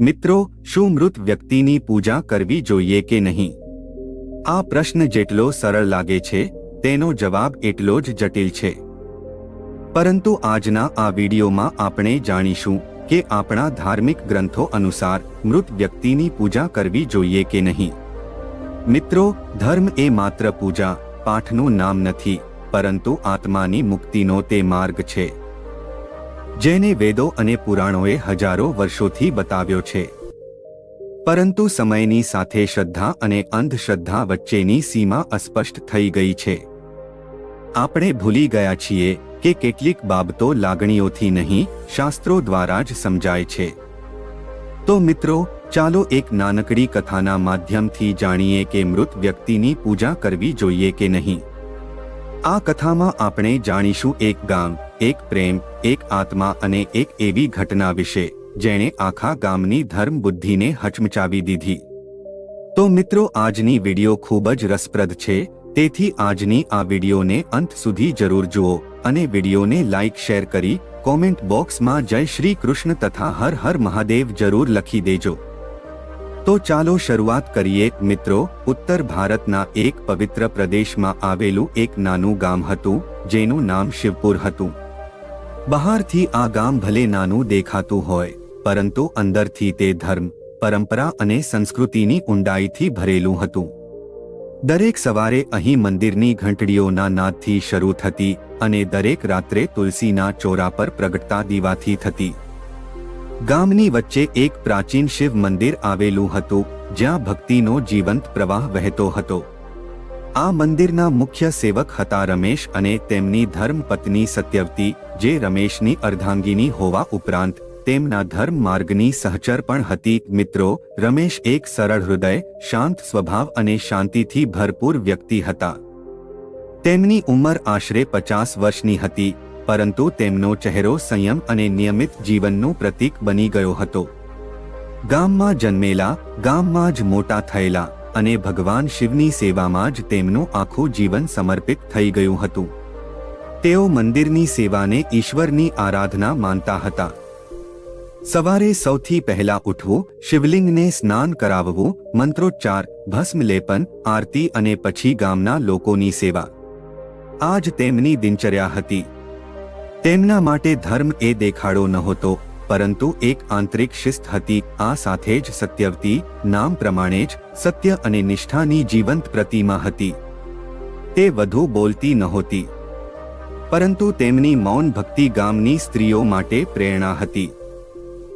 મિત્રો, શું મૃત વ્યક્તિની પૂજા કરવી જોઈએ કે નહીં? આ પ્રશ્ન જેટલો સરળ લાગે છે, તેનો જવાબ એટલો જ જટિલ છે. પરંતુ આજના આ વિડીયોમાં આપણે જાણીશું કે આપણા ધાર્મિક ગ્રંથો અનુસાર મૃત વ્યક્તિની પૂજા કરવી જોઈએ કે નહીં. મિત્રો, ધર્મ એ માત્ર પૂજા, પાઠનું નામ નથી, પરંતુ આત્માની મુક્તિનો તે માર્ગ છે. જેને વેદો અને પુરાણોએ હજારો વર્ષોથી બતાવ્યો છે. પરંતુ સમયની સાથે શ્રદ્ધા અને અંધશ્રદ્ધા વચ્ચેની સીમા અસ્પષ્ટ થઈ ગઈ છે. આપણે ભૂલી ગયા છીએ કે કેટલીક બાબતો લાગણીઓથી નહીં, શાસ્ત્રો દ્વારા જ સમજાય છે. તો મિત્રો, ચાલો એક નાનકડી કથાના માધ્યમથી જાણીએ કે મૃત વ્યક્તિની પૂજા કરવી જોઈએ કે નહીં. આ કથામાં આપણે જાણીશું એક ગામ એક પ્રેમ, એક આત્મા અને એક એવી ઘટના વિશે, જેણે આખા ગામની ધર્મ બુદ્ધિને હચમચાવી દીધી. તો મિત્રો, આજની વિડિયો ખૂબ જ રસપ્રદ છે, તેથી આજની આ વિડિયોને અંત સુધી જરૂર જુઓ અને વિડિયોને લાઇક શેર કરી કોમેન્ટ બોક્સમાં જય શ્રી કૃષ્ણ તથા હર હર મહાદેવ જરૂર લખી દેજો. તો ચાલો શરૂઆત કરીએ, મિત્રો, ઉત્તર ભારતના એક પવિત્ર પ્રદેશમાં આવેલું એક નાનું ગામ હતું, જેનું નામ શિવપુર હતું. બહારથી આ ગામ ભલે નાનું દેખાતું હોય, પરંતુ અંદરથી તે ધર્મ, પરંપરા અને સંસ્કૃતિની ઊંડાઈથી ભરેલું હતું. દરેક સવારે અહીં મંદિરની ઘંટડીઓના નાદથી શરૂ થતી અને દરેક રાત્રે તુલસીના ચોરા પર પ્રગટતા દીવાથી થતી. ગામની વચ્ચે એક પ્રાચીન શિવ મંદિર આવેલું હતું, જ્યાં ભક્તિનો જીવંત પ્રવાહ વહેતો હતો. આ મંદિરના મુખ્ય સેવક હતા રમેશ અને તેમની ધર્મપત્ની સત્યવતી, જે રમેશની અર્ધાંગીની હોવા ઉપરાંત તેમના ધર્મ માર્ગની સહચર પણ હતી. મિત્રો, રમેશ એક સરળ હૃદય, શાંત સ્વભાવ અને શાંતિથી ભરપૂર વ્યક્તિ હતા. તેમની ઉંમર આશરે પચાસ વર્ષની હતી, પરંતુ તેમનો ચહેરો સંયમ અને નિયમિત જીવનનું પ્રતીક બની ગયો હતો. ગામમાં જન્મેલા, ગામમાં જ મોટા થયેલા અને ભગવાન શિવની સેવામાં જ તેમનું આખું જીવન સમર્પિત થઈ ગયું હતું. તેઓ મંદિરની સેવાને ઈશ્વરની આરાધના માનતા હતા. સવારે સૌથી પહેલા ઉઠવું, શિવલિંગને સ્નાન કરાવવું, મંત્રોચ્ચાર, ભસ્મલેપન, આરતી અને પછી ગામના લોકોની સેવા. આ જ તેમની દિનચર્યા હતી. તેમના માટે ધર્મ એ દેખાડો નહોતો. પરંતુ એક આંતરિક શિસ્ત હતી, આ સાથે જ સત્યવતી, નામ પ્રમાણે જ, સત્ય અને નિષ્ઠાની જીવંત પ્રતિમા હતી. તે વધુ બોલતી નહોતી. પરંતુ તેમની મૌન ભક્તિ ગામની સ્ત્રીઓ માટે પ્રેરણા હતી.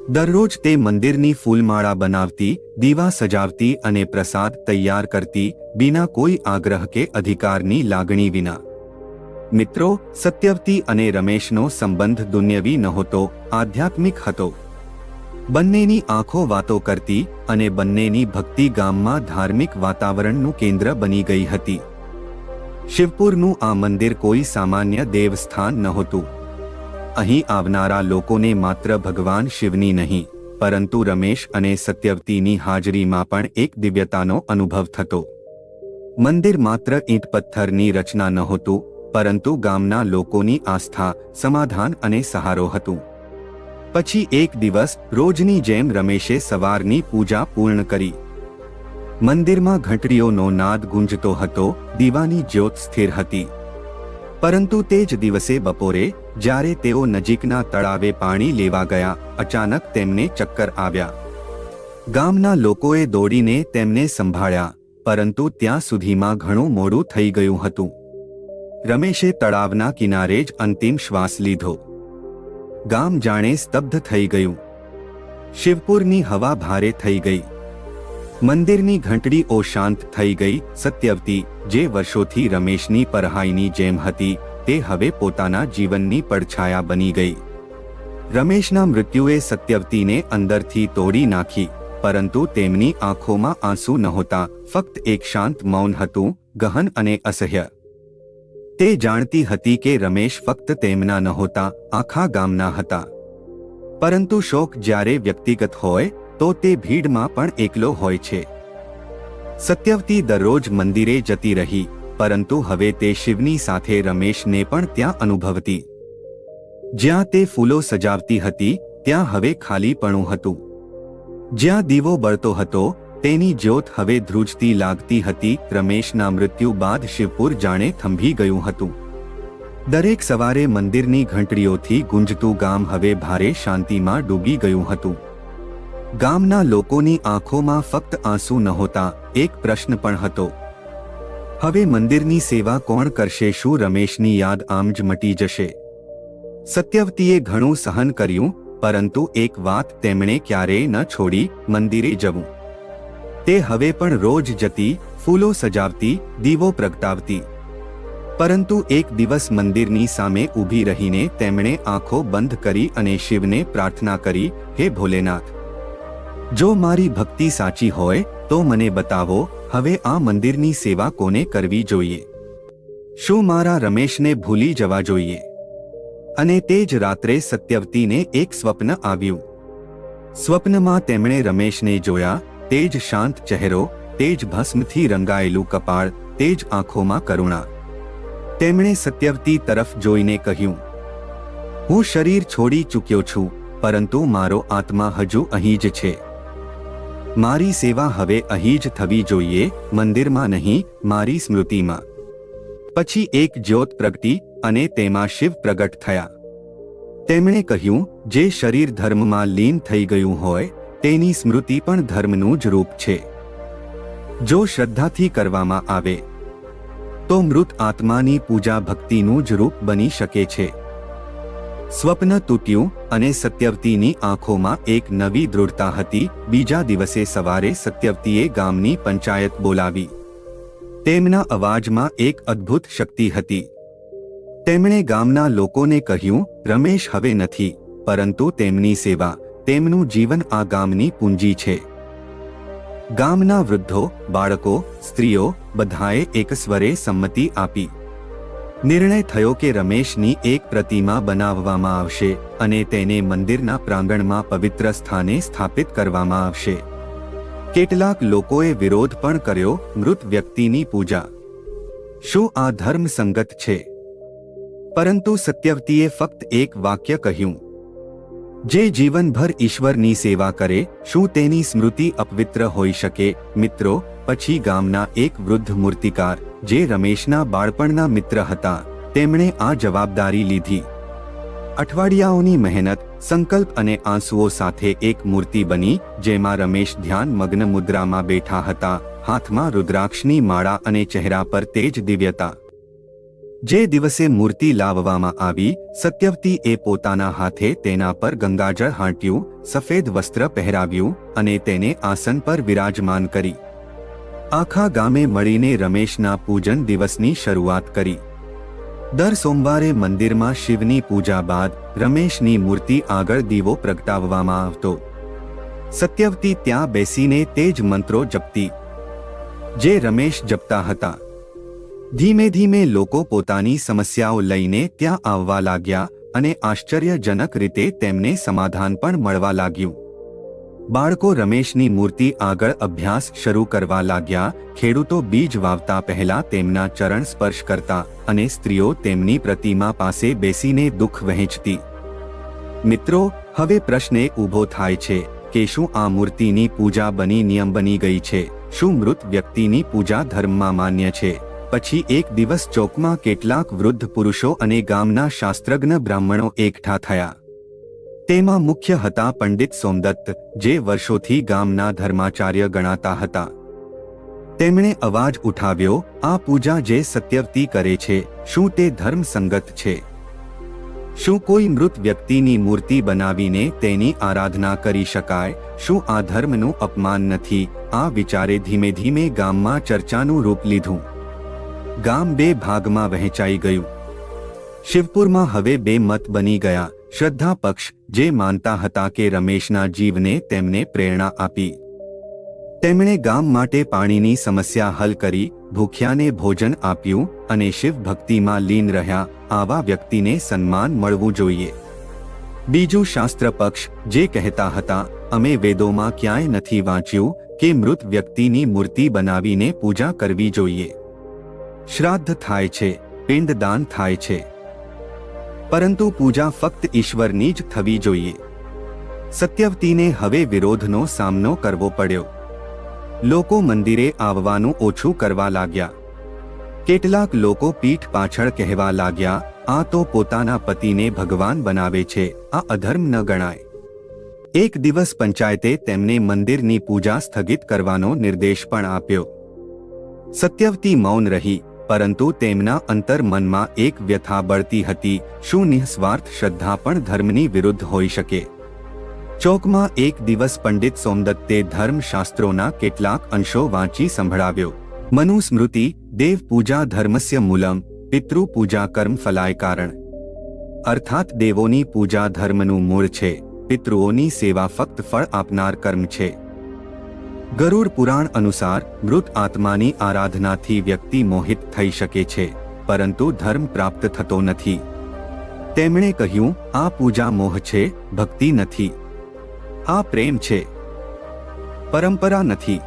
દરરોજ તે મંદિરની ફૂલમાળા બનાવતી, દીવા સજાવતી અને પ્રસાદ તૈયાર કરતી, બિના કોઈ આગ્રહ કે અધિકારની લાગણી વિના. મિત્રો, સત્યવતી અને રમેશનો સંબંધ દુન્યવી નહોતો, આધ્યાત્મિક હતો. બંનેની આંખો વાતો કરતી અને બંનેની ભક્તિ ગામમાં ધાર્મિક વાતાવરણનું કેન્દ્ર બની ગઈ હતી. શિવપુરનું આ મંદિર કોઈ સામાન્ય દેવસ્થાન નહોતું. અહીં આવનારા લોકોને માત્ર ભગવાન શિવની નહીં, પરંતુ રમેશ અને સત્યવતીની હાજરીમાં પણ એક દિવ્યતાનો અનુભવ થતો. મંદિર માત્ર ઈંટ પથ્થરની રચના નહોતું પરંતુ ગામના લોકોની આસ્થા, સમાધાન અને સહારો હતું. પછી એક દિવસ રોજની જેમ રમેશે સવારની પૂજા પૂર્ણ કરી. મંદિરમાં ઘંટડીઓનો નાદ ગુંજતો હતો, દીવાની જ્યોત સ્થિર હતી. પરંતુ તે જ દિવસે બપોરે, જ્યારે તેઓ નજીકના તળાવે પાણી લેવા ગયા, અચાનક તેમને ચક્કર આવ્યા. ગામના લોકોએ દોડીને તેમને સંભાળ્યા, પરંતુ ત્યાં સુધીમાં ઘણું મોડું થઈ ગયું હતું. રમેશે તળાવના કિનારે જ અંતિમ શ્વાસ લીધો. ગામ જાણે સ્તબ્ધ થઈ ગયું. શિવપુરની હવા ભારે થઈ ગઈ. મંદિરની ઘંટડીઓ શાંત થઈ ગઈ, સત્યવતી, જે વર્ષોથી રમેશની પરહાઈની જેમ હતી, તે હવે પોતાના જીવનની પડછાયા બની ગઈ. રમેશના મૃત્યુએ સત્યવતીને અંદરથી તોડી નાખી, પરંતુ તેમની આંખોમાં આંસુ નહોતા, ફક્ત એક શાંત મૌન હતું, ગહન અને અસહ્ય. તે જાણતી હતી કે રમેશ ફક્ત તેમના નહોતા, આખા ગામના હતા. પરંતુ શોક જ્યારે વ્યક્તિગત હોય, તો તે ભીડમાં પણ એકલો હોય છે. સત્યવતી દરરોજ મંદિરે જતી રહી, પરંતુ હવે તે શિવની સાથે રમેશને પણ ત્યાં અનુભવતી. જ્યાં તે ફૂલો સજાવતી હતી, ત્યાં હવે ખાલીપણું હતું. જ્યાં દીવો બળતો હતો તેની જ્યોત હવે ધ્રુજતી લાગતી હતી. રમેશના મૃત્યુ બાદ શિવપુર જાણે થંભી ગયું હતું. દરેક સવારે મંદિરની ઘંટડીઓથી ગુંજતું ગામ હવે ભારે શાંતિમાં ડૂબી ગયું હતું. ગામના લોકોની આંખોમાં ફક્ત આંસુ નહોતા, એક પ્રશ્ન પણ હતો. હવે મંદિરની સેવા કોણ કરશે શું રમેશની યાદ આમ જ મટી જશે? સત્યવતીએ ઘણું સહન કર્યું, પરંતુ એક વાત તેમણે ક્યારેય ન છોડી, મંદિરે જવું. તે હવે પણ રોજ જતી, ફૂલો સજાવતી, દીવો પ્રગટાવતી. પરંતુ એક દિવસ મંદિરની સામે ઊભી રહીને તેમણે આંખો બંધ કરી અને શિવને પ્રાર્થના કરી, હે ભોલેનાથ, જો મારી ભક્તિ સાચી હોય, તો મને બતાવો, હવે આ મંદિરની સેવા કોને કરવી જોઈએ? શું મારા રમેશને ભૂલી જવા જોઈએ? અને તે જ રાત્રે સત્યવતીને એક સ્વપ્ન આવ્યું. સ્વપ્નમાં તેમણે રમેશને જોયા તે જ શાંત ચહેરો તે જ ભસ્મથી રંગાયેલું કપાળ તે જ આંખોમાં કરુણા. તેમણે સત્યવતી તરફ જોઈને કહ્યું, હું શરીર છોડી ચૂક્યો છું, પરંતુ મારો આત્મા હજુ અહીં જ છે. મારી સેવા હવે અહીં જ થવી જોઈએ, મંદિરમાં નહીં, મારી સ્મૃતિમાં. પછી એક જ્યોત પ્રગટી અને તેમાં શિવ પ્રગટ થયા. તેમણે કહ્યું, જે શરીર ધર્મમાં લીન થઈ ગયું હોય તેની સ્મૃતિ પણ ધર્મનું જ રૂપ છે. જો શ્રદ્ધાથી કરવામાં આવે, તો મૃત આત્માની પૂજા ભક્તિનું જ રૂપ બની શકે છે. સ્વપ્ન તૂટ્યું અને સત્યવતીની આંખોમાં એક નવી દૃઢતા હતી. બીજા દિવસે સવારે સત્યવતીએ ગામની પંચાયત બોલાવી. તેમના અવાજમાં એક અદ્ભુત શક્તિ હતી. તેમણે ગામના લોકોને કહ્યું, રમેશ હવે નથી, પરંતુ તેમની સેવા તેમનું જીવન આ ગામની પૂંજી છે. ગામના વૃદ્ધો, બાળકો, સ્ત્રીઓ બધાએ એક સ્વરે સંમતિ આપી. નિર્ણય થયો કે રમેશની એક પ્રતિમા બનાવવામાં આવશે અને તેને મંદિરના પ્રાંગણમાં પવિત્ર સ્થાને સ્થાપિત કરવામાં આવશે. કેટલાક લોકોએ વિરોધ પણ કર્યો મૃત વ્યક્તિની પૂજા. શું આ ધર્મ સંગત છે? પરંતુ સત્યવતીએ ફક્ત એક વાક્ય કહ્યું જે જીવનભર ઈશ્વરની સેવા કરે, શું તેની સ્મૃતિ અપવિત્ર હોઈ શકે? મિત્રો, પછી ગામના એક વૃદ્ધ મૂર્તિકાર, જે રમેશના બાળપણના મિત્ર હતા, તેમણે આ જવાબદારી લીધી. અઠવાડિયાઓની મહેનત, સંકલ્પ અને આંસુઓ સાથે એક મૂર્તિ બની, જેમાં રમેશ ધ્યાન મગ્ન મુદ્રામાં બેઠા હતા, હાથમાં રુદ્રાક્ષની માળા અને ચહેરા પર તેજ દિવ્યતા. જે દિવસે મૂર્તિ લાવવામાં આવી, સત્યવતી એ પોતાના હાથે તેના પર ગંગાજળ હાંટ્યું, સફેદ વસ્ત્ર પહેરાવ્યું અને તેને આસન પર વિરાજમાન કરી. આખા ગામે મળીને રમેશના પૂજન દિવસની શરૂઆત કરી. દર સોમવારે મંદિરમાં શિવની પૂજા બાદ રમેશની મૂર્તિ આગળ દીવો પ્રગટાવવામાં આવતો. સત્યવતી ત્યાં બેસીને તે જ મંત્રો જપતી. જે રમેશ જપતા હતા. ધીમે ધીમે લોકો પોતાની સમસ્યાઓ લઈને ત્યાં આવવા લાગ્યા અને આશ્ચર્યજનક રીતે તેમને સમાધાન પણ મળવા લાગ્યું. બાળકો રમેશની મૂર્તિ આગળ અભ્યાસ શરૂ કરવા લાગ્યા, ખેડૂતો બીજ વાવતા પહેલા તેમના ચરણ સ્પર્શ કરતા અને સ્ત્રીઓ તેમની પ્રતિમા પાસે બેસીને દુઃખ વહેંચતી. મિત્રો, હવે પ્રશ્ન ઊભો થાય છે કે શું આ મૂર્તિની પૂજા બની નિયમ બની ગઈ છે? શું મૃત વ્યક્તિની પૂજા ધર્મમાં માન્ય છે? પછી એક દિવસ ચોકમાં કેટલાક વૃદ્ધ પુરુષો અને ગામના શાસ્ત્રજ્ઞ બ્રાહ્મણો એકઠા થયા. તેમાં મુખ્ય હતા પંડિત સોમદત્ત, જે વર્ષોથી ગામના ધર્માચાર્ય ગણાતા હતા. તેમણે અવાજ ઉઠાવ્યો, આ પૂજા જે સત્યવતી કરે છે, શું તે ધર્મ સંગત છે? શું કોઈ મૃત વ્યક્તિની મૂર્તિ બનાવીને તેની આરાધના કરી શકાય? શું આ ધર્મનું અપમાન નથી? આ વિચારે ધીમે ધીમે ગામમાં ચર્ચાનું રૂપ લીધું. ગામ બે ભાગમાં વહેંચાઈ ગયું. શિવપુરમાં હવે બે મત બની ગયા. શ્રદ્ધા પક્ષ, જે માનતા હતા કે રમેશના જીવને તેમને પ્રેરણા આપી. તેમણે ગામ માટે પાણીની સમસ્યા હલ કરી, ભૂખ્યાને ભોજન આપ્યું અને શિવ ભક્તિમાં લીન રહ્યા, આવા વ્યક્તિને સન્માન મળવું જોઈએ. બીજું શાસ્ત્ર પક્ષ, જે કહેતા હતા, અમે વેદોમાં ક્યાંય નથી વાંચ્યું કે મૃત વ્યક્તિની મૂર્તિ બનાવીને પૂજા કરવી જોઈએ. શ્રાદ્ધ થાય છે, પિંડદાન થાય છે. પરંતુ પૂજા ફક્ત ઈશ્વરની જ થવી જોઈએ. સત્યવતીને હવે વિરોધનો સામનો કરવો પડ્યો. લોકો મંદિરે આવવાનું ઓછું કરવા લાગ્યા. કેટલાક લોકો પીઠ પાછળ કહેવા લાગ્યા, આ તો પોતાના પતિને ભગવાન બનાવે છે, આ અધર્મ ન ગણાય. એક દિવસ પંચાયતે તેમને મંદિરની પૂજા સ્થગિત કરવાનો નિર્દેશ પણ આપ્યો. સત્યવતી મૌન રહી પરંતુ તેમના અંતર્મનમાં એક વ્યથા બળતી હતી, શું નિઃસ્વાર્થ શ્રદ્ધા પણ ધર્મની વિરુદ્ધ હોઈ શકે? ચોકમાં એક દિવસ પંડિત સોમદત્તે ધર્મશાસ્ત્રોના કેટલાક અંશો વાંચી સંભળાવ્યો. મનુસ્મૃતિ, દેવ પૂજા ધર્મસ્ય મૂલમ, પિતૃ પૂજા કર્મ ફલાય કારણ. અર્થાત દેવોની પૂજા ધર્મનું મૂળ છે, પિતૃઓની સેવા ફક્ત ફળ આપનાર કર્મ છે. ગરુડ પુરાણ અનુસાર મૃત આત્માની આરાધનાથી વ્યક્તિ મોહિત થઈ શકે છે, પરંતુ ધર્મ પ્રાપ્ત થતો નથી. તેમણે કહ્યું, આ પૂજા મોહ છે, ભક્તિ નથી. આ પ્રેમ છે. પરંપરા નથી.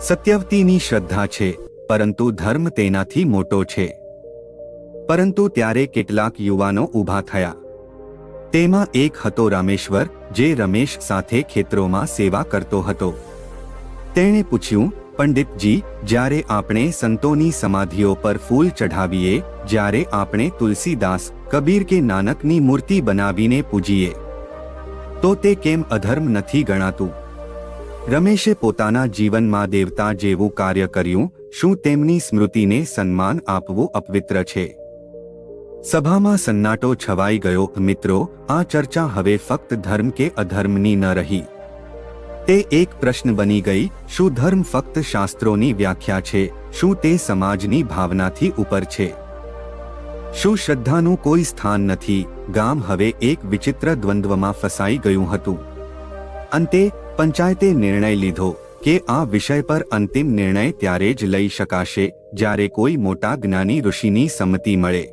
સત્યવતીની શ્રદ્ધા છે, પરંતુ ધર્મ તેનાથી મોટો છે. પરંતુ ત્યારે કેટલાક યુવાનો ઊભા થયા. તેમાં એક હતો રામેશ્વર, જે રમેશ સાથે ખેતરોમાં સેવા કરતો હતો. તેણે પૂછ્યું, પંડિતજી, જ્યારે આપણે સંતોની સમાધિઓ પર ફૂલ ચઢાવીએ, જ્યારે આપણે તુલસીદાસ, કબીર કે નાનકની મૂર્તિ બનાવીને પૂજીએ, તો તે કેમ અધર્મ નથી ગણાતું? રમેશે પોતાના જીવનમાં દેવતા જેવું કાર્ય કર્યું, શું તેમની સ્મૃતિને સન્માન આપવું અપવિત્ર છે? સભામાં સન્નાટો છવાઈ ગયો, મિત્રો, આ ચર્ચા હવે ફક્ત ધર્મ કે અધર્મની ન રહી. તે એક પ્રશ્ન બની ગઈ, શું ધર્મ ફક્ત શાસ્ત્રોની વ્યાખ્યા છે? શું તે સમાજની ભાવનાથી ઉપર છે? શું શ્રદ્ધાનું કોઈ સ્થાન નથી? ગામ હવે એક વિચિત્ર દ્વંદ્વમાં ફસાઈ ગયું હતું. અંતે, પંચાયતે નિર્ણય લીધો કે આ વિષય પર અંતિમ નિર્ણય ત્યારે જ લઈ શકાશે, જ્યારે કોઈ મોટા જ્ઞાની ઋષિની સંમતિ મળે.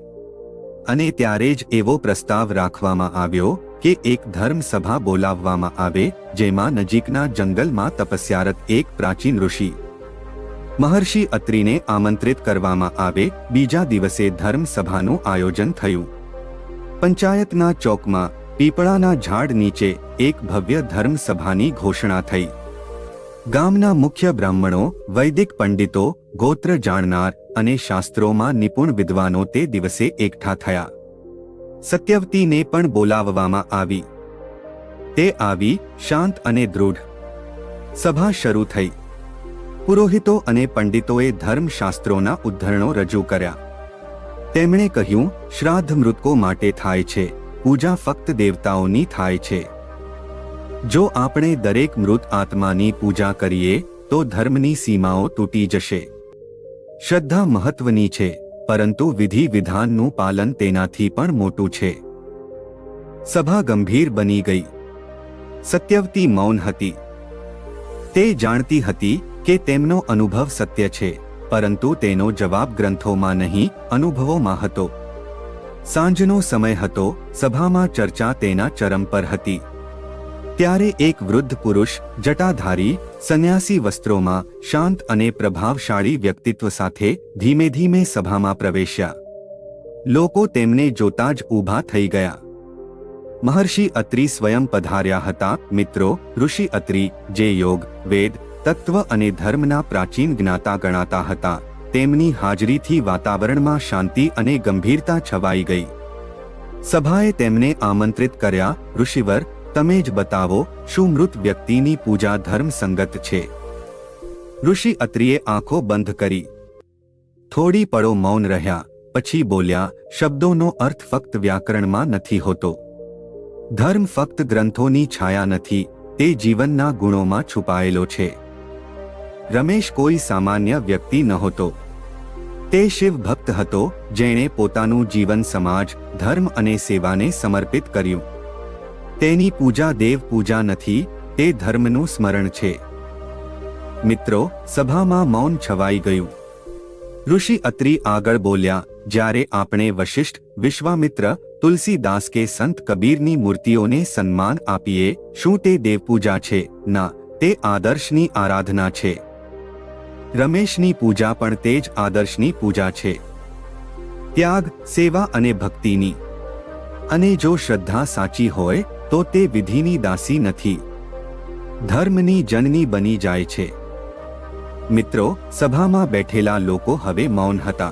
અને ત્યારે જ એવો પ્રસ્તાવ રાખવામાં આવ્યો કે એક ધર્મ સભા બોલાવવામાં આવે, જેમાં નજીકના જંગલમાં તપસ્યારત એક પ્રાચીન ઋષિ. મહર્ષિ અત્રિને આમંત્રિત કરવામાં આવે, બીજા દિવસે ધર્મ સભાનું આયોજન થયું. પંચાયતના ચોકમાં, પીપળાના ઝાડ નીચે, એક ભવ્ય ધર્મ સભાની ઘોષણા થઈ. ગામના મુખ્ય બ્રાહ્મણો, વૈદિક પંડિતો, ગોત્ર જાણનાર અને શાસ્ત્રોમાં નિપુણ વિદ્વાનો તે દિવસે એકઠા થયા. સત્યવતીને પણ બોલાવવામાં આવી. તે આવી, શાંત અને દૃઢ. સભા શરૂ થઈ. પુરોહિતો અને પંડિતોએ ધર્મશાસ્ત્રોના ઉદ્ધરણો રજૂ કર્યા. તેમણે કહ્યું, શ્રાદ્ધ મૃતકો માટે થાય છે, પૂજા ફક્ત દેવતાઓની થાય છે. જો આપણે દરેક મૃત આત્માની પૂજા કરીએ, તો ધર્મની સીમાઓ તૂટી જશે. શ્રદ્ધા મહત્વની છે. પરંતુ વિધિ વિધાનનું પાલન તેનાથી પણ મોટું છે. સભા ગંભીર બની ગઈ. સત્યવતી મૌન હતી. તે જાણતી હતી કે તેમનો અનુભવ સત્ય છે, પરંતુ તેનો જવાબ ગ્રંથોમાં નહીં, અનુભવોમાં હતો. સાંજનો સમય હતો, સભામાં ચર્ચા તેના ચરમ પર હતી. ત્યારે એક વૃદ્ધ પુરુષ, જટાધારી, સંન્યાસી વસ્ત્રોમાં શાંત અને પ્રભાવશાળી વ્યક્તિત્વ સાથે ધીમે ધીમે સભામાં પ્રવેશ્યા. લોકો તેમને જોતા જ ઊભા થઈ ગયા. મહર્ષિ અત્રી સ્વયં પધાર્યા હતા. મિત્રો, ઋષિ અત્રી, જે યોગ, વેદ, તત્વ અને ધર્મના પ્રાચીન જ્ઞાતા ગણાતા હતા. તેમની હાજરીથી વાતાવરણમાં શાંતિ અને ગંભીરતા છવાઈ ગઈ. સભાએ તેમને આમંત્રિત કર્યા. ઋષિવર તમે જ બતાવો શું મૃત વ્યક્તિની પૂજા ધર્મ સંગત છે. ઋષિ અત્રિએ આંખો બંધ કરી. થોડી પળો મૌન રહ્યા, પછી બોલ્યા, શબ્દોનો અર્થ ફક્ત વ્યાકરણમાં નથી હોતો. ધર્મ ફક્ત ગ્રંથોની છાયા નથી, તે જીવનના ગુણોમાં છુપાયેલો છે. રમેશ કોઈ સામાન્ય વ્યક્તિ નહોતો. તે શિવ ભક્ત હતો, જેણે પોતાનું જીવન સમાજ, ધર્મ અને સેવાને સમર્પિત કર્યું. તેની પૂજા દેવ પૂજા નથી, તે ધર્મનું સ્મરણ છે. મિત્રો, સભામાં મૌન છવાઈ ગયું. ઋષિ અત્રી આગળ બોલ્યા, જ્યારે આપણે વશિષ્ઠ, વિશ્વામિત્ર, તુલસીદાસ કે સંત કબીરની મૂર્તિઓને સન્માન આપીએ, શું તે દેવપૂજા છે? ના, તે આદર્શની આરાધના છે. રમેશની પૂજા પણ તે જ આદર્શની પૂજા છે. ત્યાગ, સેવા અને ભક્તિની. અને જો શ્રદ્ધા સાચી હોય તો તે વિધિની દાસી નથી. ધર્મની જનની બની જાય છે. મિત્રો, સભામાં બેઠેલા લોકો હવે મૌન હતા.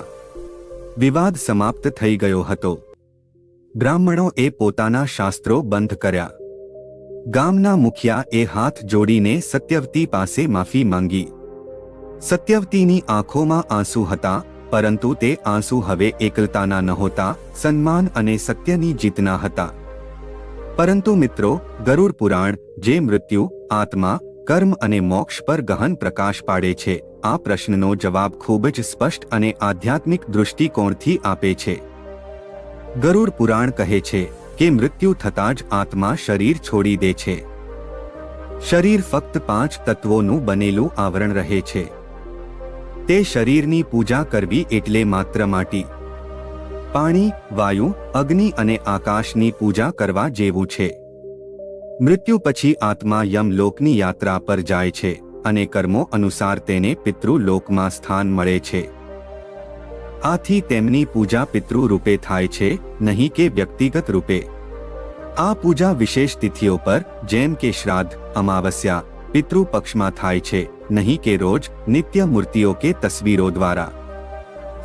વિવાદ સમાપ્ત થઈ ગયો હતો. બ્રાહ્મણોએ પોતાના શાસ્ત્રો બંધ કર્યા. ગામના મુખિયા એ હાથ જોડીને સત્યવતી પાસે માફી માંગી. સત્યવતીની આંખોમાં આંસુ હતા, પરંતુ તે આંસુ હવે એકલતાના નહોતા, સન્માન અને સત્યની જીતના હતા. પરંતુ મિત્રો, ગરુડ પુરાણ, જે મૃત્યુ, આત્મા, કર્મ અને મોક્ષ પર ગહન પ્રકાશ પાડે છે, આ પ્રશ્નનો જવાબ ખૂબ જ સ્પષ્ટ અને આધ્યાત્મિક દૃષ્ટિકોણથી આપે છે. ગરુડ પુરાણ કહે છે કે મૃત્યુ થતાં જ આત્મા શરીર છોડી દે છે. શરીર ફક્ત પાંચ તત્વોનું બનેલું આવરણ રહે છે. તે શરીરની પૂજા કરવી એટલે માત્ર માટી પાણી, વાયુ, અગ્નિ અને આકાશની પૂજા કરવા જેવું છે. મૃત્યુ પછી આત્મા યમલોકની યાત્રા પર જાય છે અને કર્મો અનુસાર તેને પિતૃલોકમાં સ્થાન મળે છે. આથી તેમની પૂજા પિતૃ રૂપે થાય છે, નહીં કે વ્યક્તિગત રૂપે. આ પૂજા વિશેષ તિથિઓ પર, જેમ કે શ્રાદ્ધ, અમાવસ્યા પિતૃ પક્ષમાં થાય છે, નહીં કે રોજ નિત્ય મૂર્તિઓ કે તસવીરો દ્વારા.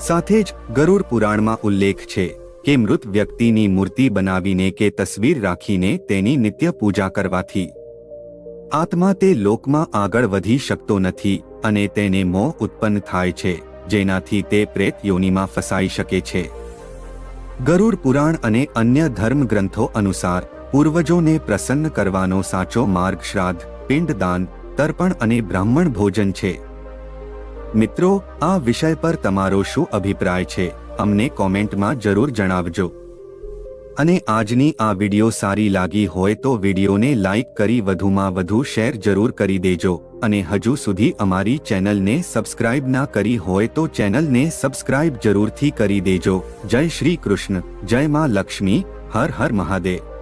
સાથે જ ગરુડ પુરાણમાં ઉલ્લેખ છે કે મૃત વ્યક્તિની મૂર્તિ બનાવીને કે તસવીર રાખીને તેની નિત્ય પૂજા કરવાથી. આત્મા તે લોકમાં આગળ વધી શકતો નથી અને તેને મોહ ઉત્પન્ન થાય છે, જેનાથી તે પ્રેત યોનિમાં ફસાઈ શકે છે. ગરુડ પુરાણ અને અન્ય ધર્મ ગ્રંથો અનુસાર, પૂર્વજોને પ્રસન્ન કરવાનો સાચો માર્ગ શ્રાદ્ધ પિંડદાન, તર્પણ અને બ્રાહ્મણ ભોજન છે. મિત્રો, આ વિષય પર તમારો શું અભિપ્રાય છે? અમને કોમેન્ટમાં જરૂર જણાવજો. અને આજની આ વીડિયો સારી લાગી હોય તો વિડિયોને લાઇક કરી વધુમાં વધુ શેર જરૂર કરી દેજો. અને હજુ સુધી અમારી ચેનલને સબસ્ક્રાઇબ ના કરી હોય તો ચેનલને સબસ્ક્રાઇબ જરૂરથી કરી દેજો. જય શ્રી કૃષ્ણ. જય માં લક્ષ્મી. હર હર મહાદેવ.